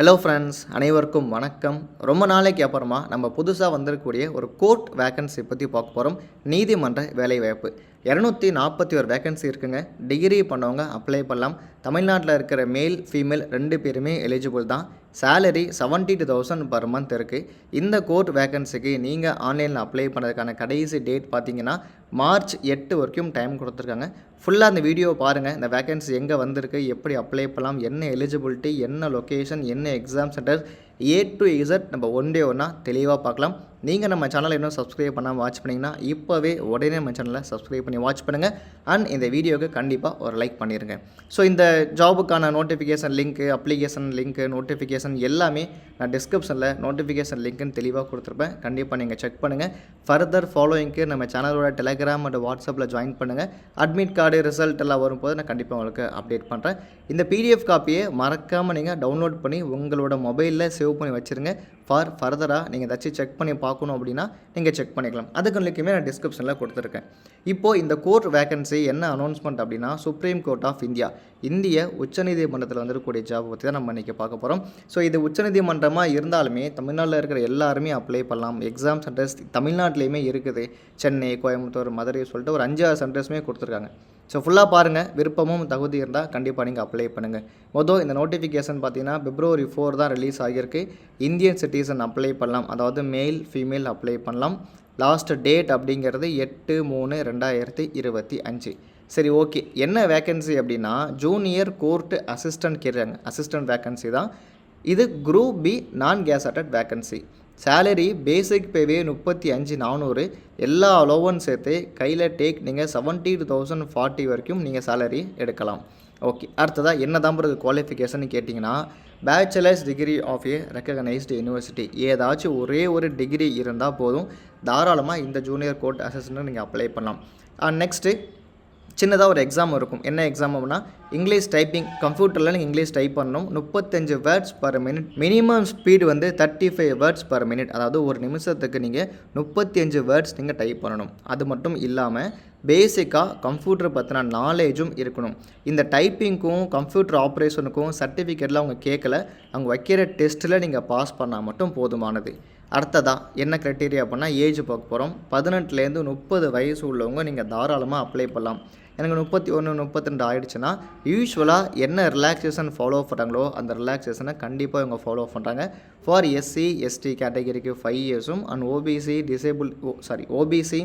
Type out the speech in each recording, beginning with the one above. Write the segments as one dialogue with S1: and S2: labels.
S1: Hello friends அனைவருக்கும் வணக்கம். ரொம்ப நாளைக்கு அப்புறமா நம்ம புதுசாக வந்திருக்கக்கூடிய ஒரு கோர்ட் வேக்கன்சி பற்றி பார்க்க போகிறோம் நீதிமன்ற வேலைவாய்ப்பு. இரநூத்தி நாற்பத்தி ஒரு வேக்கன்சி இருக்குங்க. டிகிரி பண்ணவங்க அப்ளை பண்ணலாம். தமிழ்நாட்டில் இருக்கிற மேல் ஃபீமேல் ரெண்டு பேருமே எலிஜிபிள் தான். Salary seventy two thousand per month இருக்குது இந்த கோர்ட் வேகன்சிக்கு நீங்கள் ஆன்லைனில் அப்ளை பண்ணுறதுக்கான கடைசி டேட் பார்த்தீங்கன்னா மார்ச் எட்டு வரைக்கும் டைம் கொடுத்துருக்காங்க. ஃபுல்லாக அந்த வீடியோ பாருங்கள் இந்த வேகன்சி எங்கே வந்திருக்கு எப்படி அப்ளை பண்ணலாம் என்ன எலிஜிபிலிட்டி என்ன லொக்கேஷன் என்ன exam centre A to Z நம்ம ஒன் டே ஒன்றா தெளிவாக பார்க்கலாம். நீங்கள் நம்ம சேனலை இன்னும் சப்ஸ்கிரைப் பண்ணாமல் வாட்ச் பண்ணிங்கன்னா இப்போவே உடனே நம்ம சேனலை சப்ஸ்கிரைப் பண்ணி வாட்ச் பண்ணுங்கள் அண்ட் இந்த வீடியோவுக்கு கண்டிப்பாக ஒரு லைக் பண்ணிடுங்க ஸோ இந்த ஜாபுக்கான notification link application link notification எல்லாமே நான் டிஸ்கிரிப்ஷனில் நோட்டிஃபிகேஷன் லிங்க்குன்னு தெளிவாக கொடுத்துருப்பேன். கண்டிப்பாக நீங்கள் செக் பண்ணுங்கள் ஃபர்தர் ஃபாலோயிங்க்கு நம்ம சேனலோட டெலகிராம் அண்ட் வாட்ஸ்அப்பில் ஜாயின் பண்ணுங்கள் அட்மிட் கார்டு ரிசல்ட் எல்லாம் வரும்போது நான் கண்டிப்பாக உங்களுக்கு அப்டேட் பண்ணுறேன் இந்த பிடிஎஃப் காப்பியை மறக்காமல் நீங்கள் டவுன்லோட் பண்ணி உங்களோட மொபைலில் சேவ் பண்ணி வச்சுருங்க. ஃபார் ஃபர்தராக நீங்கள் ஏதாச்சும் செக் பண்ணி பார்க்கணும் அப்படின்னா நீங்கள் செக் பண்ணிக்கலாம். அதுக்கு லிங்க்குமே நான் டிஸ்கிரிப்ஷனில் கொடுத்துருக்கேன். இப்போது இந்த கோர்ட் வேகன்சி என்ன அனௌன்ஸ்மெண்ட் அப்படின்னா சுப்ரீம் கோர்ட் ஆஃப் இந்தியா இந்திய உச்சநீதிமன்றத்தில் வந்துருக்கக்கூடிய ஜாப் பற்றி தான் நம்ம இன்றைக்கி பார்க்க போகிறோம் ஸோ இது உச்சநீதிமன்றமாக இருந்தாலுமே தமிழ்நாட்டில் இருக்கிற எல்லாருமே அப்ளை பண்ணலாம். எக்ஸாம் சென்டர்ஸ் தமிழ்நாட்டிலையுமே இருக்குது. சென்னை கோயம்புத்தூர் மதுரை சொல்லிட்டு ஒரு அஞ்சாறு சென்டர்ஸுமே கொடுத்துருக்காங்க. ஸோ ஃபுல்லாக பாருங்கள் விருப்பமும் தகுதி இருந்தால் கண்டிப்பாக நீங்கள் அப்ளை பண்ணுங்கள் மொதல் இந்த நோட்டிஃபிகேஷன் பார்த்தீங்கன்னா பிப்ரவரி ஃபோர் தான் ரிலீஸ் ஆகியிருக்கு. இந்தியன் சிட்டிசன் அப்ளை பண்ணலாம். அதாவது மேல் ஃபீமேல் அப்ளை பண்ணலாம். லாஸ்ட் டேட் அப்படிங்கிறது எட்டு மூணு ரெண்டாயிரத்தி இருபத்தி அஞ்சு. சரி ஓகே என்ன வேக்கன்சி அப்படின்னா ஜூனியர் கோர்ட்டு அசிஸ்டன்ட் கேட்குறாங்க அசிஸ்டன்ட் வேக்கன்சி தான். இது group B non gazetted vacancy salary basic pay முப்பத்தி அஞ்சு நானூறு. எல்லா அலோவன் சேர்த்து கையில் டேக் நீங்கள் செவன்ட்டி டூ தௌசண்ட் ஃபார்ட்டி வரைக்கும் நீங்கள் சேலரி எடுக்கலாம். ஓகே அடுத்ததாக என்ன தான் குவாலிஃபிகேஷன் கேட்டிங்கன்னா bachelors degree of a recognised university ஏதாச்சும் ஒரே ஒரு டிகிரி இருந்தால் போதும். தாராளமாக இந்த ஜூனியர் கோர்ட் அசஸ்மெண்ட் நீங்கள் அப்ளை பண்ணலாம். நெக்ஸ்ட்டு சின்னதாக ஒரு எக்ஸாம் இருக்கும். என்ன எக்ஸாம் அப்படின்னா இங்கிலீஷ் டைப்பிங் கம்ப்யூட்டரில் நீங்கள் இங்கிலீஷ் டைப் பண்ணணும். முப்பத்தஞ்சு words per minute minimum speed வந்து thirty five words per minute அதாவது ஒரு நிமிஷத்துக்கு நீங்கள் முப்பத்தி அஞ்சு வேர்ட்ஸ் நீங்கள் டைப் பண்ணணும். அது மட்டும் இல்லாமல் பேசிக்காக கம்ப்யூட்டர் பற்றின நாலேஜும் இருக்கணும். இந்த டைப்பிங்க்கும் கம்ப்யூட்டர் ஆப்ரேஷனுக்கும் சர்டிஃபிகேட்லாம் அவங்க கேட்கல அவங்க வைக்கிற டெஸ்ட்டில் நீங்கள் பாஸ் பண்ணால் மட்டும் போதுமானது. அடுத்ததாக என்ன க்ரைட்டீரியா அப்படின்னா ஏஜ் பார்க்க போகிறோம் பதினெட்டுலேருந்து முப்பது வயசு உள்ளவங்க நீங்கள் தாராளமாக அப்ளை பண்ணலாம். எனக்கு முப்பத்தி ஒன்று முப்பத்தி ரெண்டு ஆயிடுச்சுன்னா யூஸ்வலாக என்ன ரிலாக்ஸேஷன் ஃபாலோ பண்ணுறாங்களோ அந்த ரிலாக்ஸேஷனை கண்டிப்பாக இவங்க ஃபாலோ பண்ணுறாங்க ஃபார் எஸ்சி எஸ்டி கேட்டகரிக்கு five இயர்ஸும் and OBC disable sorry OBC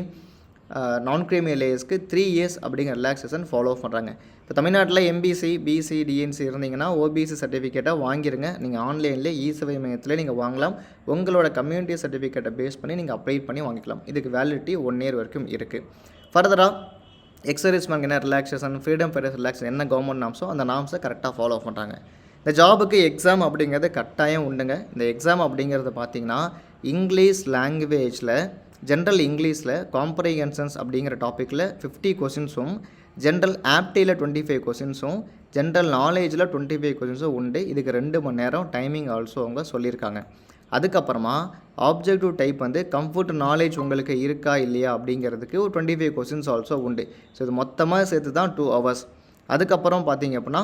S1: non creamy லேயர்ஸ்க்கு three years அப்படிங்கிற ரிலாக்ஸேஷன் ஃபாலோ பண்ணுறாங்க இப்போ தமிழ்நாட்டில் எம்பிசி பிசி டிஎன்சி இருந்தீங்கன்னா ஓபிசி சர்டிஃபிகேட்டை வாங்கிருங்க. நீங்கள் ஆன்லைனில் இ சேவை மையத்தில் நீங்கள் வாங்கலாம். உங்களோட கம்யூனிட்டி சர்டிஃபிகேட்டை பேஸ் பண்ணி நீங்கள் அப்ளை பண்ணி வாங்கிக்கலாம். இதுக்கு வேலிடிட்டி ஒன் இயர் வரைக்கும் இருக்குது ஃபர்தராக எக்ஸர்வீஸ்மேன் என்ன ரிலாக்ஸேஷன் ஃப்ரீடம் ஃபைடர்ஸ் ரிலாக்ஸேஷன் என்ன கவர்மெண்ட் நாம்ஸோ அந்த நாம்ஸை கரெக்டாக ஃபாலோ பண்ணுறாங்க இந்த ஜாபுக்கு எக்ஸாம் அப்படிங்கிறது கட்டாயம் உண்டுங்க. இந்த எக்ஸாம் அப்படிங்கிறது பார்த்தீங்கன்னா இங்கிலீஷ் லாங்குவேஜில் ஜென்ரல் இங்கிலீஷில் காம்ப்ரிஹென்ஷன்ஸ் அப்படிங்கிற டாப்பிக்கில் ஃபிஃப்டி கொஷின்ஸும் ஜென்ரல் ஆப்டியில் டுவெண்ட்டி ஃபைவ் கொஷின்ஸும் ஜென்ரல் நாலேஜில் டுவெண்ட்டி ஃபைவ் கொஷின்ஸும் உண்டு. இதுக்கு ரெண்டு மணி நேரம் டைமிங் ஆல்சோ அவங்க சொல்லியிருக்காங்க. அதுக்கப்புறமா ஆப்ஜெக்டிவ் டைப் வந்து கம்ஃபர்ட் நாலேஜ் உங்களுக்கு இருக்கா இல்லையா அப்படிங்கிறதுக்கு ஒரு டுவெண்ட்டி ஃபைவ் கொஷின்ஸ் ஆல்சோ உண்டு. ஸோ இது மொத்தமாக சேர்த்து தான் டூ ஹவர்ஸ் அதுக்கப்புறம் பார்த்தீங்க அப்படின்னா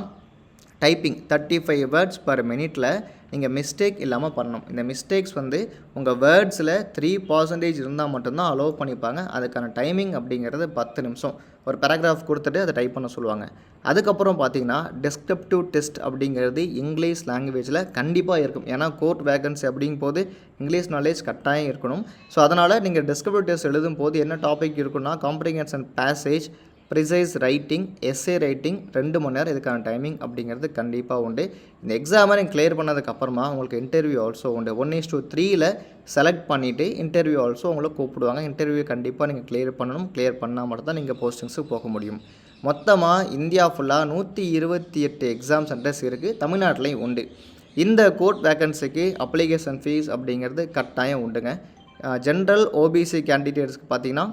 S1: typing thirty five words per மினிட்டில் நீங்கள் மிஸ்டேக் இல்லாமல் பண்ணணும். இந்த மிஸ்டேக்ஸ் வந்து உங்கள் வேர்ட்ஸில் த்ரீ பர்சன்டேஜ் இருந்தால் மட்டும்தான் அலோவ் பண்ணிப்பாங்க. அதுக்கான டைமிங் அப்படிங்கிறது பத்து நிமிஷம். ஒரு பேராகிராஃப் கொடுத்துட்டு அதை டைப் பண்ண சொல்லுவாங்க. அதுக்கப்புறம் பார்த்தீங்கன்னா டெஸ்கிரிப்டிவ் டெஸ்ட் அப்படிங்கிறது இங்கிலீஷ் லாங்குவேஜில் கண்டிப்பாக இருக்கும். ஏன்னா கோர்ட் வேகன்சி அப்படிங்கும் போது இங்கிலீஷ் நாலேஜ் கட்டாயம் இருக்கணும். ஸோ அதனால் நீங்கள் டெஸ்கிரிப்டிவ் டெஸ்ட் எழுதும் போது என்ன டாபிக் இருக்குன்னா comprehension passage precis writing essay writing ரெண்டு மணி நேரம் இதுக்கான டைமிங் அப்படிங்கிறது கண்டிப்பாக உண்டு. இந்த எக்ஸாமை நீங்கள் கிளியர் பண்ணதுக்கப்புறமா உங்களுக்கு இன்டர்வியூ ஆல்சோ உண்டு. ஒன் இஸ் டூ த்ரீயில் செலக்ட் பண்ணிவிட்டு இன்டர்வியூ ஆல்சோ உங்களை கூப்பிடுவாங்க. இன்டர்வியூ கண்டிப்பாக நீங்கள் கிளியர் பண்ணணும். கிளியர் பண்ணால் மட்டும் தான் நீங்கள் போஸ்டிங்ஸுக்கு போக முடியும். மொத்தமாக இந்தியா ஃபுல்லாக நூற்றி இருபத்தி எட்டு எக்ஸாம் சென்டர்ஸ் இருக்குது தமிழ்நாட்டிலையும் உண்டு. இந்த கோர்ட் வேக்கன்சிக்கு அப்ளிகேஷன் ஃபீஸ் அப்படிங்கிறது கட்டாயம் உண்டுங்க. ஜென்ரல் ஓபிசி கேண்டிடேட்ஸ்க்கு பார்த்தீங்கன்னா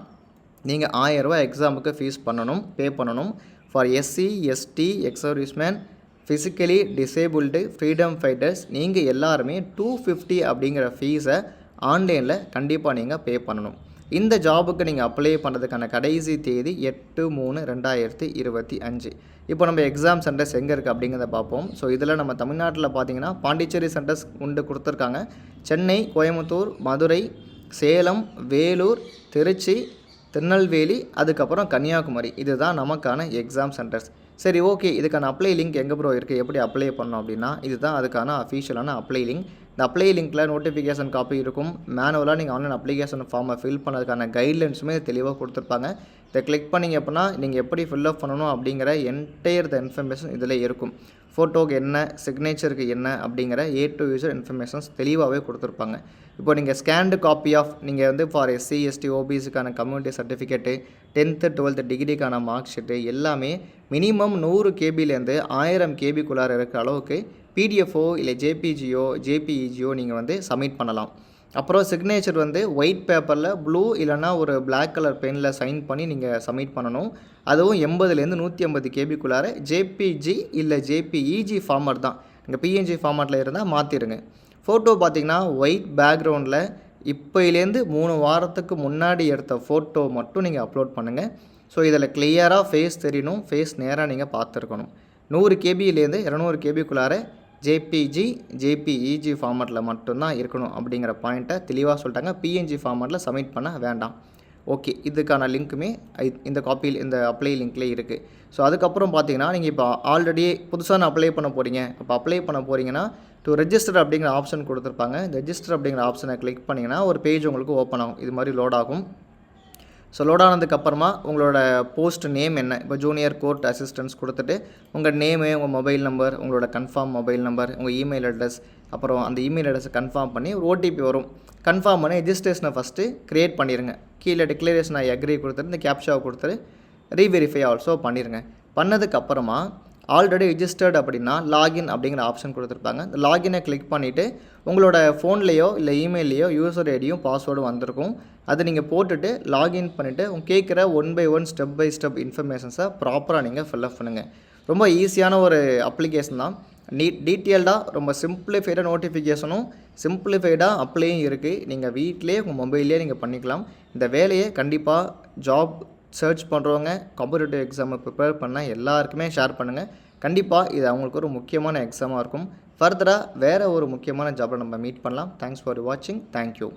S1: நீங்கள் ஆயரூவா எக்ஸாமுக்கு ஃபீஸ் பண்ணணும் பே பண்ணணும். For SC ST ex serviceman physically disabled freedom fighters நீங்கள் எல்லாருமே டூ ஃபிஃப்டி அப்படிங்கிற ஃபீஸை ஆன்லைனில் கண்டிப்பாக நீங்கள் பே பண்ணணும். இந்த ஜாபுக்கு நீங்கள் அப்ளை பண்ணுறதுக்கான கடைசி தேதி எட்டு மூணு ரெண்டாயிரத்தி இருபத்தி அஞ்சு. இப்போ நம்ம எக்ஸாம் சென்டர்ஸ் எங்கே இருக்குது அப்படிங்கிறத பார்ப்போம். ஸோ இதில் நம்ம தமிழ்நாட்டில் பார்த்தீங்கன்னா பாண்டிச்சேரி சென்டர்ஸ் உண்டு கொடுத்துருக்காங்க. சென்னை கோயம்புத்தூர் மதுரை சேலம் வேலூர் திருச்சி திருநெல்வேலி அதுக்கப்புறம் கன்னியாகுமரி. இதுதான் நமக்கான எக்ஸாம் சென்டர்ஸ் சரி ஓகே இதுக்கான அப்ளை லிங்க் எங்கே ப்ரோ இருக்குது எப்படி அப்ளை பண்ணோம் அப்படின்னா இதுதான் அதுக்கான அஃபிஷியலான அப்ளை லிங்க் இந்த அப்ளை லிங்க்கில் நோட்டிஃபிகேஷன் காப்பி இருக்கும். மேனுவலாக நீங்கள் ஆன்லைன் அப்ளிகேஷன் ஃபார்மை ஃபில் பண்ணதுக்கான கைட்லைன்ஸுமே தெளிவாக கொடுத்துருப்பாங்க. இதை கிளிக் பண்ணிங்க அப்படின்னா நீங்கள் எப்படி ஃபில்அப் பண்ணணும் அப்படிங்கிற என்டையர் த இன்ஃபர்மேஷன் இதில் இருக்கும். ஃபோட்டோக்கு என்ன சிக்னேச்சருக்கு என்ன அப்படிங்கிற ஏ டு யூசர் இன்ஃபர்மேஷன்ஸ் தெளிவாகவே கொடுத்துருப்பாங்க. இப்போ நீங்கள் ஸ்கேண்டு காப்பி ஆஃப் நீங்கள் வந்து ஃபார் எஸ்சி எஸ்டி ஓபிஸுக்கான கம்யூனிட்டி சர்டிஃபிகேட்டு டென்த்து டுவெல்த்து டிகிரிக்கான மார்க் ஷீட்டு எல்லாமே மினிமம் நூறு கேபிலேருந்து ஆயிரம் கேபிக்குள்ளார இருக்கிற அளவுக்கு பிடிஎஃப்ஓ இல்லை ஜேபிஜியோ ஜேபிஇஜியோ நீங்கள் வந்து சப்மிட் பண்ணலாம். அப்புறம் சிக்னேச்சர் வந்து ஒயிட் பேப்பரில் ப்ளூ இல்லைன்னா ஒரு பிளாக் கலர் பெனில் சைன் பண்ணி நீங்கள் சப்மிட் பண்ணணும். அதுவும் எண்பதுலேருந்து நூற்றி ஐம்பது கேபிக்குள்ளார ஜேபிஜி இல்லை ஜேபிஇஜி ஃபார்மட் தான். இங்கே பிஎன்ஜி ஃபார்மட்டில் இருந்தால் மாற்றிடுங்க ஃபோட்டோ பார்த்தீங்கன்னா ஒயிட் பேக்ரவுண்டில் இப்போலேருந்து மூணு வாரத்துக்கு முன்னாடி எடுத்த ஃபோட்டோ மட்டும் நீங்கள் அப்லோட் பண்ணுங்கள் ஸோ இதில் கிளியராக ஃபேஸ் தெரியணும். ஃபேஸ் நேராக நீங்கள் பார்த்துருக்கணும் நூறு கேபியிலேருந்து இரநூறு கேபிக்குள்ளார ஜேபிஜி ஜேபிஇஜி ஃபார்மேட்டில் மட்டும்தான் இருக்கணும் அப்படிங்கிற பாயிண்ட்டை தெளிவாக சொல்லிட்டாங்க. பிஎன்ஜி ஃபார்மேட்டில் சப்மிட் பண்ண வேண்டாம். ஓகே இதுக்கான லிங்க்குமே இந்த காப்பியில் இந்த அப்ளை லிங்க்லேயே இருக்குது ஸோ அதுக்கப்புறம் பார்த்தீங்கன்னா நீங்கள் இப்போ ஆல்ரெடி புதுசாக நான் அப்ளை பண்ண போகிறீங்க அப்போ அப்ளை பண்ண போகிறீங்கன்னா டு ரெஜிஸ்டர் அப்படிங்கிற ஆப்ஷன் கொடுத்துருப்பாங்க. இந்த ரெஜிஸ்டர் அப்படிங்கிற ஆப்ஷனை கிளிக் பண்ணிங்கன்னா ஒரு பேஜ் உங்களுக்கு ஓப்பன் ஆகும். இது மாதிரி லோட் ஆகும். ஸோ லோட் ஆனதுக்கப்புறமா உங்களோட போஸ்ட் நேம் என்ன? இப்போ ஜூனியர் கோர்ட் அசிஸ்டன்ஸ் கொடுத்துட்டு உங்கள் நேமு உங்கள் மொபைல் நம்பர் உங்களோட கன்ஃபார்ம் மொபைல் நம்பர் உங்கள் இமெயில் அட்ரஸ் அப்புறம் அந்த இமெயில் அட்ரஸை கன்ஃபார்ம் பண்ணி ஒரு ஓடிபி வரும். கன்ஃபார்ம் பண்ணி ரெஜிஸ்ட்ரேஷனை ஃபஸ்ட்டு க்ரியேட் பண்ணிடுங்க கீழே டிக்ளரேஷன் ஐ அக்ரி கொடுத்துட்டு இந்த கேப்ஷாவை கொடுத்துட்டு ரீவெரிஃபை ஆல்சோ பண்ணிடுங்க பண்ணதுக்கப்புறமா ஆல்ரெடி ரிஜிஸ்டர்ட் அப்படின்னா லாகின் அப்படிங்கிற ஆப்ஷன் கொடுத்துருப்பாங்க. இந்த லாகினை கிளிக் பண்ணிவிட்டு உங்களோட ஃபோன்லேயோ இல்லை இமெயிலையோ யூசர் ஐடியும் பாஸ்வேர்டும் வந்திருக்கும். அதை நீங்கள் போட்டுட்டு லாகின் பண்ணிவிட்டு உங்க கேட்குற one by one step by step இன்ஃபர்மேஷன்ஸை ப்ராப்பராக நீங்கள் ஃபில்அப் பண்ணுங்கள் ரொம்ப ஈஸியான ஒரு அப்ளிகேஷன் தான். நீட் டீட்டெயில்டாக ரொம்ப சிம்பிளிஃபைடாக நோட்டிஃபிகேஷனும் சிம்பிளிஃபைடாக அப்ளையும் இருக்குது நீங்கள் வீட்டிலேயே உங்கள் மொபைல்லேயே நீங்கள் பண்ணிக்கலாம். இந்த வேலையை கண்டிப்பாக ஜாப் சர்ச் பண்ணுறவங்க காம்படிட்டிவ் எக்ஸாமை ப்ரிப்பேர் பண்ண எல்லாருக்குமே ஷேர் பண்ணுங்கள் கண்டிப்பாக இது அவங்களுக்கு ஒரு முக்கியமான எக்ஸாமாக இருக்கும். ஃபர்தராக வேறு ஒரு முக்கியமான ஜாபில் நம்ம மீட் பண்ணலாம். தேங்க்ஸ் ஃபார் வாட்சிங் தேங்க்யூ